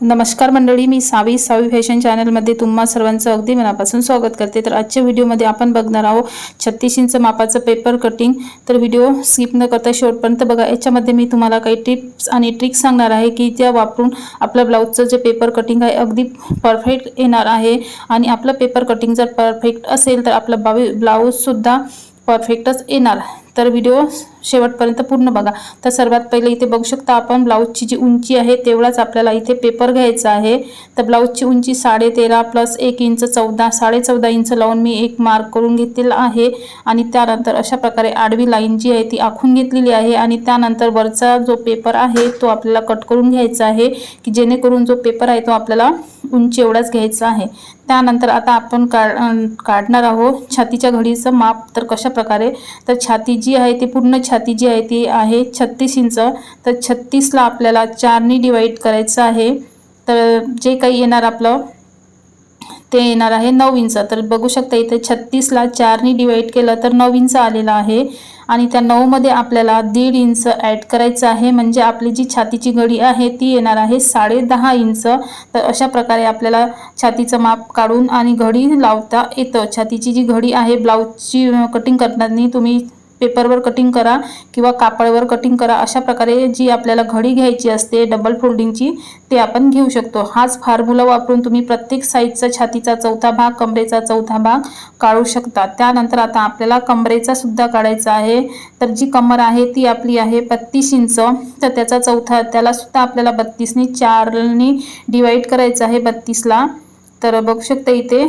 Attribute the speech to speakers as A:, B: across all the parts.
A: नमस्कार मंडळी मी सावी. सावी फॅशन चॅनलमध्ये तुम्हा सर्वांचं अगदी मनापासून स्वागत करते. तर आजच्या व्हिडिओमध्ये आपण बघणार आहोत छत्तीस इंच मापाचं पेपर कटिंग तर व्हिडिओ स्किप न करता शेवटपर्यंत बघा. याच्यामध्ये मी तुम्हाला काही टिप्स आणि ट्रिक्स सांगणार आहे की त्या वापरून आपलं ब्लाऊजचं जे पेपर कटिंग आहे अगदी परफेक्ट येणार आहे. आणि आपलं पेपर कटिंग जर परफेक्ट असेल तर आपलं बावी ब्लाऊजसुद्धा परफेक्टच येणार. तर व्हिडिओ शेवटपर्यंत पूर्ण बघा. तर सर्वात पहिले इथे बघू शकता आपण ब्लाऊजची जी उंची आहे तेवढाच आपल्याला इथे पेपर घ्यायचा आहे. तर ब्लाऊजची उंची साडे तेरा प्लस एक इंच चौदा साडे चौदा इंच लावून मी एक मार्क करून घेतलेला आहे. आणि त्यानंतर अशा प्रकारे आडवी लाईन जी आहे ती आखून घेतलेली आहे. आणि त्यानंतर वरचा जो पेपर आहे तो आपल्याला कट करून घ्यायचा आहे की जेणेकरून जो पेपर आहे तो आपल्याला उंची एवढाच घ्यायचा आहे. त्यानंतर आता आपण काढ काढणार आहोत. छातीच्या घडीचं माप तर कशा प्रकारे तर छाती जी आहे ती पूर्ण छाती जी आहे ती आहे छत्तीस इंच. तर छत्तीसला आपल्याला चारनी डिवाईड करायचं आहे. तर जे काही येणार आपलं ते येणार आहे नऊ इंच. तर बघू शकता इथे छत्तीसला चारनी डिवाईड केलं तर नऊ इंच आलेलं आहे. आणि त्या नऊमध्ये आपल्याला दीड इंच ॲड करायचं आहे. म्हणजे आपली जी छातीची घडी आहे ती येणार आहे साडे दहा इंच. तर अशा प्रकारे आपल्याला छातीचं माप काढून आणि घडी लावता येतं. छातीची जी घडी आहे ब्लाऊजची कटिंग करताना तुम्ही पेपरवर कटिंग करा किंवा कापडवर कटिंग करा. अशा प्रकारे जी आपल्याला घडी घ्यायची असते डबल फोल्डिंगची ते आपण घेऊ शकतो. हाच फॉर्म्युला वापरून तुम्ही प्रत्येक साईजचा छातीचा चौथा भाग कमरेचा चौथा भाग काढू शकता. त्यानंतर आता आपल्याला कमरेचा सुद्धा काढायचा आहे. तर जी कमर आहे ती आपली आहे बत्तीस इंच. तर त्याचा चौथा त्याला सुद्धा आपल्याला बत्तीसनी चारनी डिवाईड करायचं आहे बत्तीसला. तर बघू शकता इथे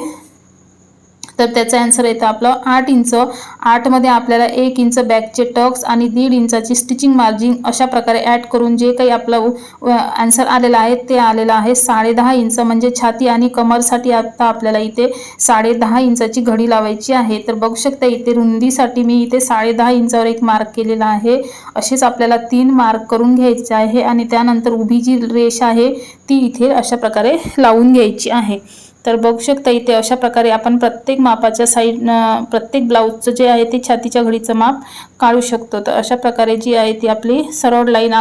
A: तर त्याचा आन्सर येतं आपलं आठ इंच. आठमध्ये आपल्याला एक इंच बॅकचे टक्स आणि दीड इंचाची स्टिचिंग मार्जिन अशा प्रकारे ॲड करून जे काही आपलं आन्सर आलेलं आहे ते आलेलं आहे साडे दहा इंच. म्हणजे छाती आणि कमरसाठी आता आपल्याला इथे साडे दहा इंचाची घडी लावायची आहे. तर बघू शकता इथे रुंदीसाठी मी इथे साडे दहा इंचावर एक मार्क केलेला आहे. असेच आपल्याला तीन मार्क करून घ्यायचे आहे आणि त्यानंतर उभी जी रेष आहे ती इथे अशा प्रकारे लावून घ्यायची आहे. तर बघू शकता इथे अशा प्रकारे आपण प्रत्येक मापाच्या साईड प्रत्येक ब्लाऊजचं जे आहे ते छातीच्या घडीचं माप काढू शकतो. तर अशा प्रकारे जी आहे ती आपली सरळ लाईन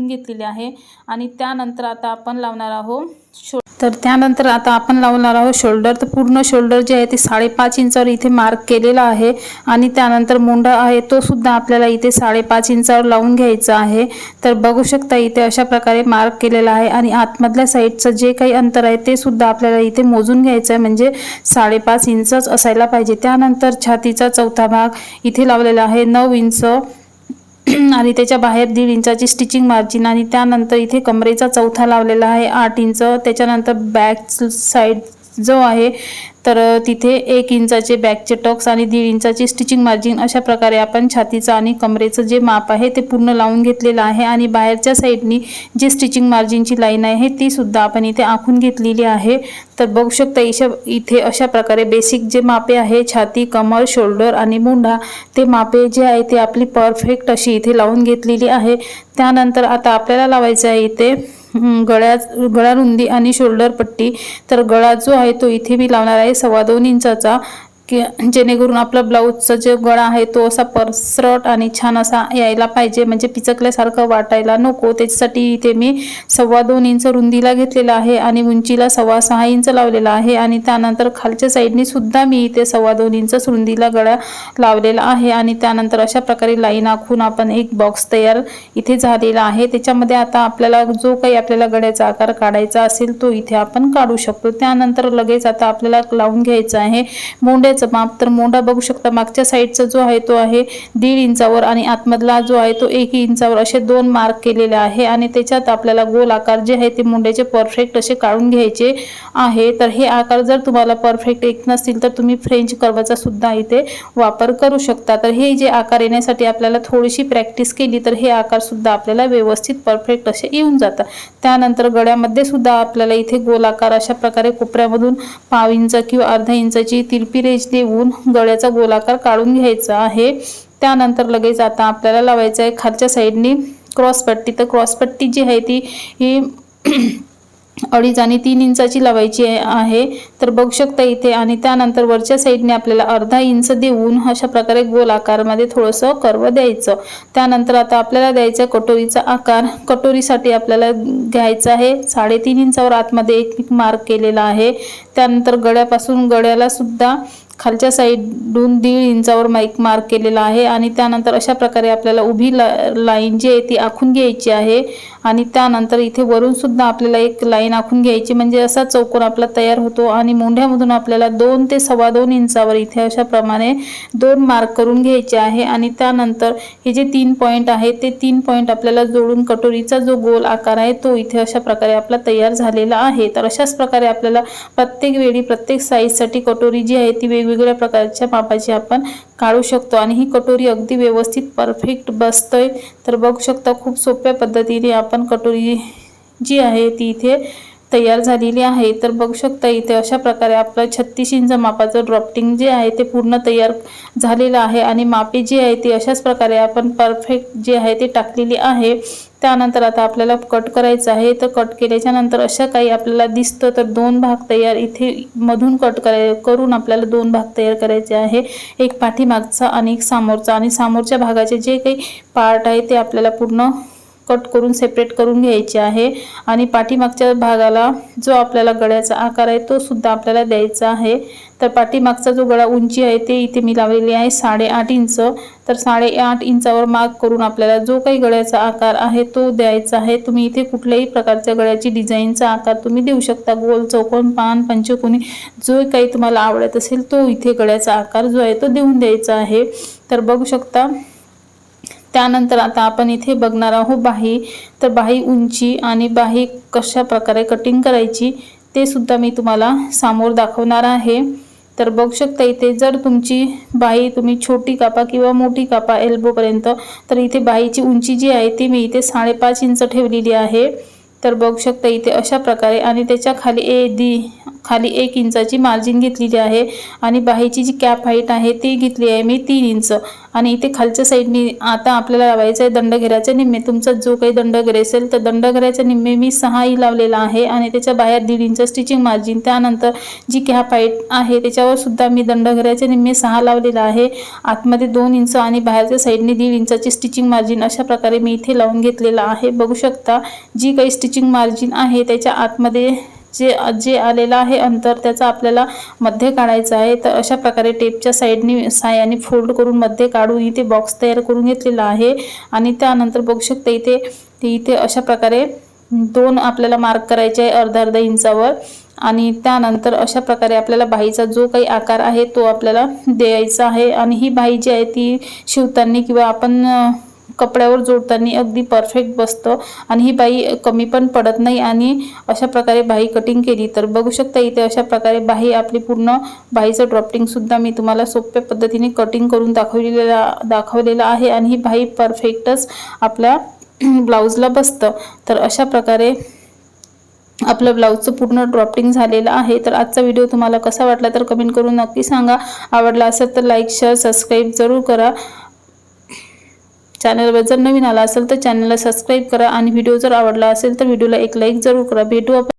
A: टाकून घेतलेली आहे. आणि त्यानंतर आता आपण लावणार आहोत शो तर त्यानंतर आता आपण लावणार आहोत शोल्डर. तर पूर्ण शोल्डर जे आहे ते साडेपाच इंचावर इथे मार्क केलेला आहे. आणि त्यानंतर मुंडा आहे तो सुद्धा आपल्याला इथे साडेपाच इंचावर लावून घ्यायचा आहे. तर बघू शकता इथे अशा प्रकारे मार्क केलेला आहे. आणि आतमधल्या साईडचं जे काही अंतर आहे ते सुद्धा आपल्याला इथे मोजून घ्यायचं आहे. म्हणजे साडेपाच इंचच असायला पाहिजे. त्यानंतर छातीचा चौथा भाग इथे लावलेला आहे. नऊ इंच आणि त्याच्या बाहेर दीड इंचाची स्टिचिंग मार्जिन आणि त्यानंतर इथे कमरेचा चौथा लावलेला आहे आठ इंच. त्याच्यानंतर बॅक साईड जो आहे तर तिथे एक इंचाचे बॅकचे टक्स आणि दीड इंचाची स्टिचिंग मार्जिन अशा प्रकारे आपण छातीचं आणि कमरेचं जे माप आहे ते पूर्ण लावून घेतलेलं आहे आणि बाहेरच्या साईडनी जे स्टिचिंग मार्जिनची लाईन आहे ती सुद्धा आपण इथे आखून घेतलेली आहे. तर बघू शकता इशा इथे अशा प्रकारे बेसिक जे मापे आहे छाती कमर शोल्डर आणि मुंढा ते मापे जे आहे ते आपली परफेक्ट अशी इथे लावून घेतलेली आहे. त्यानंतर आता आपल्याला लावायचं आहे इथे गळ्या गळा रुंदी आणि शोल्डर पट्टी तर गळा जो आहे तो इथे मी लावणार आहे. सव्वा दोन इंचाचा की जेणेकरून आपला ब्लाऊजचा जो गळा आहे तो असा परसरट आणि छान असा यायला पाहिजे म्हणजे पिचकल्यासारखं वाटायला नको. त्याच्यासाठी इथे मी सव्वा दोन इंच रुंदीला घेतलेला आहे आणि उंचीला सव्वा सहा इंच लावलेला आहे आणि त्यानंतर खालच्या साईडनी सुद्धा मी इथे सव्वा दोन इंच रुंदीला गळा लावलेला आहे आणि त्यानंतर अशा प्रकारे लाईन आखून आपण एक बॉक्स तयार इथे झालेला आहे. त्याच्यामध्ये आता आपल्याला जो काही आपल्याला गळ्याचा आकार काढायचा असेल तो इथे आपण काढू शकतो. त्यानंतर लगेच आता आपल्याला लावून घ्यायचा आहे. मोंड्याचं माप तर मोंडा बघू शकता मागच्या साईडचा जो आहे तो आहे दीड इंचावर आणि आतमधला जो आहे तो एक इंचावर असे दोन मार्क केलेले आहे आणि त्याच्यात आपल्याला गोल आकार जे आहे ते मुंड्याचे परफेक्ट असे काढून घ्यायचे आहे. तर हे आकार जर तुम्हाला परफेक्ट येत नसतील तर तुम्ही फ्रेंच कर्वाचा सुद्धा इथे वापर करू शकता. तर हे जे आकार येण्यासाठी आपल्याला थोडीशी प्रॅक्टिस केली तर हे आकार सुद्धा आपल्याला व्यवस्थित परफेक्ट असे येऊन जातात त्यानंतर गळ्यामध्ये सुद्धा आपल्याला इथे गोलाकार अशा प्रकारे कोपऱ्यामधून पाव इंच किंवा अर्धा इंचाची तिरपी रेज देऊन गळ्याचा गोलाकार काढून घ्यायचा आहे. त्यानंतर लगेच आता आपल्याला लावायचं आहे खालच्या साईडनी क्रॉसपट्टी तर क्रॉसपट्टी जी आहे ती ही अडीच आणि तीन इंचाची लावायची आहे- तर बघू शकता इथे आणि त्यानंतर वरच्या साईडने आपल्याला अर्धा इंच देऊन अशा प्रकारे गोल आकारमध्ये थोडंसं कर्व द्यायचं. त्यानंतर आता आपल्याला द्यायचं आहे कटोरीचा आकार. कटोरीसाठी आपल्याला घ्यायचं आहे साडेतीन इंचावर आतमध्ये एक मार्क केलेला आहे. त्यानंतर गळ्यापासून गळ्याला सुद्धा खालच्या साईडून दीड इंचावर माईक मार्क केलेला आहे आणि त्यानंतर अशा प्रकारे आपल्याला उभी ला लाईन जी आहे ती आखून घ्यायची आहे. आणि त्यानंतर इथे वरून सुद्धा आपल्याला एक लाईन आखून घ्यायची म्हणजे असा चौकोन आपला तयार होतो आणि मोंढ्यामधून आपल्याला दोन ते सव्वा दोन इंचावर इथे अशा प्रमाणे दोन मार्क करून घ्यायचे आहे. आणि त्यानंतर हे जे तीन पॉईंट आहे ते तीन पॉईंट आपल्याला जोडून कटोरीचा जो गोल आकार आहे तो इथे अशा प्रकारे आपला तयार झालेला आहे. तर अशाच प्रकारे आपल्याला प्रत्येक वेळी प्रत्येक साईजसाठी कटोरी जी आहे ती वेगवेगळ्या प्रकारच्या मापाची आपण काढू शकतो. आणि ही कटोरी अगदी व्यवस्थित परफेक्ट बसतोय. तर बघू शकता खूप सोप्या पद्धतीने आपण कटोरी जी आहे ती इथे तयार झालेली आहे. तर बघू शकता इथे अशा प्रकारे आपलं छत्तीस इंच मापाचं ड्रॉफ्टिंग जे आहे ते पूर्ण तयार झालेलं आहे आणि मापे जी आहे ती अशाच प्रकारे आपण परफेक्ट जे आहे ते टाकलेली आहे. त्यानंतर आता आपल्याला कट करायचं आहे. तर कट केल्याच्यानंतर अशा काही आपल्याला दिसतं तर दोन भाग तयार इथे मधून कट कराय करून आपल्याला दोन भाग तयार करायचे आहे. एक पाठीमागचा आणि एक समोरचा आणि समोरच्या भागाचे जे काही पार्ट आहे ते आपल्याला पूर्ण कट करून सेपरेट करून घ्यायची आहे. आणि पाठीमागच्या भागाला जो आपल्याला गळ्याचा आकार आहे तो सुद्धा आपल्याला द्यायचा आहे. तर पाठीमागचा जो गळा उंची आहे ते इथे मी लावलेली आहे साडेआठ इंच. तर साडेआठ इंचावर मार्क करून आपल्याला जो काही गळ्याचा आकार आहे तो द्यायचा आहे. तुम्ही इथे कुठल्याही प्रकारच्या गळ्याची डिझाईनचा आकार तुम्ही देऊ शकता. गोल चौकोन पान पंचकोनी जो काही तुम्हाला आवडत असेल तो इथे गळ्याचा आकार जो आहे तो देऊन द्यायचा आहे. तर बघू शकता त्यानंतर आता आपण इथे बघणार आहोत बाही. तर बाही उंची आणि बाही कशा प्रकारे कटिंग करायची ते सुद्धा मी तुम्हाला समोर दाखवणार आहे. तर बघू शकता इथे जर तुमची बाही तुम्ही छोटी कापा किंवा मोठी कापा एल्बोपर्यंत तर इथे बाहीची उंची जी आहे ती मी इथे साडेपाच इंच ठेवलेली आहे. तर बघू शकता इथे अशा प्रकारे आणि त्याच्याखाली ए दी खाली एक इंचाची मार्जिन घेतलेली आहे. आणि बाहेरची जी कॅप हाईट आहे ती घेतली आहे मी तीन इंच. आणि इथे खालच्या साईडनी आता आपल्याला लावायचं आहे दंडघेऱ्याचे निम्मे. तुमचा जो काही दंडघेरे असेल तर दंडघेऱ्याचे निम्मे मी सहाही लावलेला आहे. आणि त्याच्या बाहेर दीड इंच स्टिचिंग मार्जिन त्यानंतर जी कॅप हाईट आहे त्याच्यावर सुद्धा मी दंडघेऱ्याचे निम्मे सहा लावलेला आहे. आतमध्ये दोन इंच आणि बाहेरच्या साईडने दीड इंचाची स्टिचिंग मार्जिन अशा प्रकारे मी इथे लावून घेतलेला आहे. बघू शकता जी काही स्टिचिंग मार्जिन आहे. त्याच्या आतमध्ये जे जे आलेलं आहे अंतर त्याचा आपल्याला मध्ये काढायचं आहे. तर अशा प्रकारे टेपच्या साईडने सायाने फोल्ड करून मध्ये काढून इथे बॉक्स तयार करून घेतलेला आहे. आणि त्यानंतर बघू शकता इथे ते इथे अशा प्रकारे दोन आपल्याला मार्क करायचे आहे अर्धा अर्धा इंचावर. आणि त्यानंतर अशा प्रकारे आपल्याला बाईचा जो काही आकार आहे तो आपल्याला द्यायचा आहे. आणि ही बाई जी आहे ती शिवताना किंवा आपण कपड्यावर जोडताना अगदी परफेक्ट बसतं. आणि ही बाई कमी पण पडत नाही आणि अशा प्रकारे बाही कटिंग केली तर बघू शकता इथे अशा प्रकारे बाही आपली पूर्ण बाहीचं ड्रॉपटिंगसुद्धा मी तुम्हाला सोप्या पद्धतीने कटिंग करून दाखवलेला दाखवलेलं आहे. आणि ही बाही परफेक्टच आपल्या ब्लाऊजला बसतं. तर अशा प्रकारे आपलं ब्लाऊजचं पूर्ण ड्रॉपिंग झालेलं आहे. तर आजचा व्हिडिओ तुम्हाला कसा वाटला तर कमेंट करून नक्की सांगा. आवडला असेल तर लाईक शेअर सबस्क्राईब जरूर करा. चॅनलवर जर नवीन आला असेल तर चॅनलला सबस्क्राईब करा आणि व्हिडिओ जर आवडला असेल तर व्हिडिओला एक लाईक जरूर करा. भेटू आपण